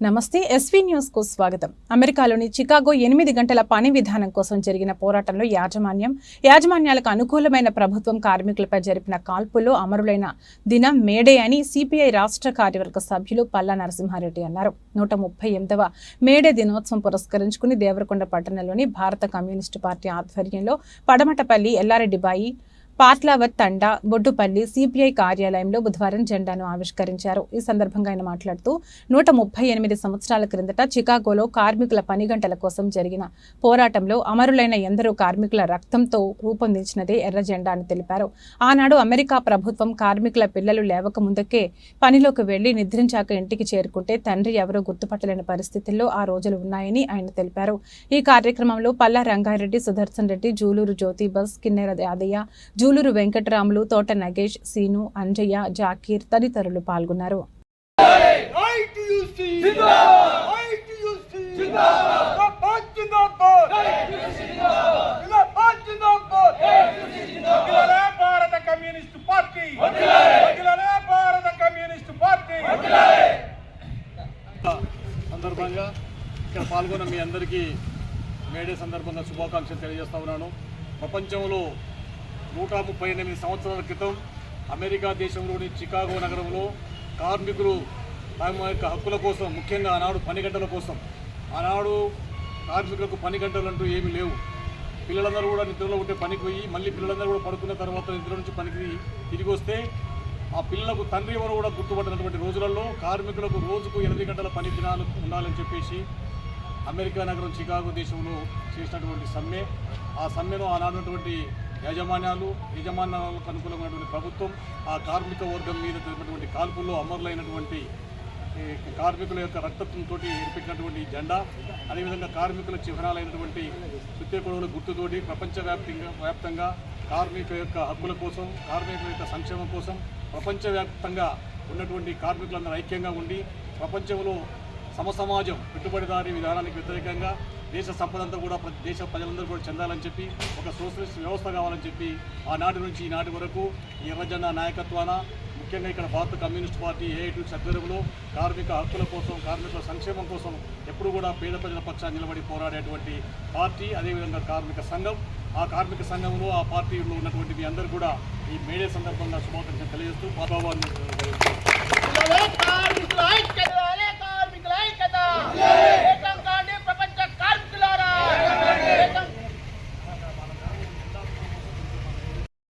నమస్తే ఎస్వీ న్యూస్కు స్వాగతం. అమెరికాలోని చికాగో ఎనిమిది గంటల పని విధానం కోసం జరిగిన పోరాటంలో యాజమాన్యం యాజమాన్యాలకు అనుకూలమైన ప్రభుత్వం కార్మికులపై జరిపిన కాల్పుల్లో అమరులైన దినం మేడే అని సిపిఐ రాష్ట్ర కార్యవర్గ సభ్యులు పల్లా నరసింహారెడ్డి అన్నారు. నూట ముప్పై ఎనిమిదవ మేడే దినోత్సవం పురస్కరించుకుని దేవరకొండ పట్టణంలోని భారత కమ్యూనిస్టు పార్టీ ఆధ్వర్యంలో పడమటపల్లి ఎల్లారెడ్డిబాయి పాట్లావత్ తండా బొడ్డుపల్లి సిపిఐ కార్యాలయంలో బుధవారం జెండాను ఆవిష్కరించారు. ఈ సందర్భంగా ఆయన మాట్లాడుతూ నూట ముప్పై ఎనిమిది సంవత్సరాల క్రిందట చికాగోలో కార్మికుల పని గంటల కోసం జరిగిన పోరాటంలో అమరులైన ఎందరో కార్మికుల రక్తంతో రూపొందించినదే ఎర్ర జెండా అని తెలిపారు. ఆనాడు అమెరికా ప్రభుత్వం కార్మికుల పిల్లలు లేవక ముందుకే పనిలోకి వెళ్ళి నిద్రించాక ఇంటికి చేరుకుంటే తండ్రి ఎవరో గుర్తుపట్టలేని పరిస్థితుల్లో ఆ రోజులు ఉన్నాయని ఆయన తెలిపారు. ఈ కార్యక్రమంలో పల్లా రంగారెడ్డి సుదర్శన్ రెడ్డి జూలూరు జ్యోతి బస్ కిన్నెర యాదయ్య జూలూరు వెంకటరాములు తోట నగేష్ సీను అంజయ్య జాకీర్ తదితరులు పాల్గొన్నారు. సందర్భంగా ఇక్కడ పాల్గొన్న మీ అందరికీ మేడే సందర్భంగా శుభాకాంక్షలు తెలియజేస్తా ఉన్నాను. ప్రపంచంలో నూట ముప్పై ఎనిమిది సంవత్సరాల క్రితం అమెరికా దేశంలోని చికాగో నగరంలో కార్మికులు తమ యొక్క హక్కుల కోసం ముఖ్యంగా ఆనాడు పని గంటల కోసం. ఆనాడు కార్మికులకు పని గంటలు అంటూ ఏమీ లేవు. పిల్లలందరూ కూడా నిద్రలో ఉంటే పనికి పోయి మళ్ళీ పిల్లలందరూ కూడా పడుకున్న తర్వాత నిద్ర నుంచి పనికి తిరిగి వస్తే ఆ పిల్లలకు తండ్రి ఎవరు కూడా గుర్తుపట్టినటువంటి రోజులలో కార్మికులకు రోజుకు ఎనిమిది గంటల పని దినాలు ఉండాలని చెప్పేసి అమెరికా నగరం చికాగో దేశంలో చేసినటువంటి సమ్మె. ఆ సమ్మెలో ఆనాడినటువంటి యాజమాన్యాలు యజమాన్యాలకు అనుకూలమైనటువంటి ప్రభుత్వం ఆ కార్మిక వర్గం మీద జరిగినటువంటి కాల్పుల్లో అమరులైనటువంటి కార్మికుల యొక్క రక్తత్వంతో ఏర్పెట్టినటువంటి జెండా అదేవిధంగా కార్మికుల చిహ్నాలైనటువంటి సుత్యకొడవల గుర్తుతోటి ప్రపంచవ్యాప్తంగా వ్యాప్తంగా కార్మికుల యొక్క హక్కుల కోసం కార్మికుల యొక్క సంక్షేమం కోసం ప్రపంచవ్యాప్తంగా ఉన్నటువంటి కార్మికులందరూ ఐక్యంగా ఉండి ప్రపంచంలో సమసమాజం పెట్టుబడిదారీ విధానానికి వ్యతిరేకంగా దేశ సంపదంతా కూడా దేశ ప్రజలందరూ కూడా చెందాలని చెప్పి ఒక సోషలిస్ట్ వ్యవస్థ కావాలని చెప్పి ఆనాటి నుంచి ఈనాటి వరకు ఈ ఎర్రజెండా నాయకత్వాన ముఖ్యంగా ఇక్కడ భారత కమ్యూనిస్ట్ పార్టీ ఏఐటి ఆధ్వర్యంలో కార్మిక హక్కుల కోసం కార్మికుల సంక్షేమం కోసం ఎప్పుడు కూడా పేద ప్రజల పక్షాన్ని నిలబడి పోరాడేటువంటి పార్టీ అదేవిధంగా కార్మిక సంఘం. ఆ కార్మిక సంఘంలో ఆ పార్టీలో ఉన్నటువంటి మీ అందరూ కూడా ఈ మేడే సందర్భంగా శుభాకాంక్షలు తెలియజేస్తూ బాబావాన్ని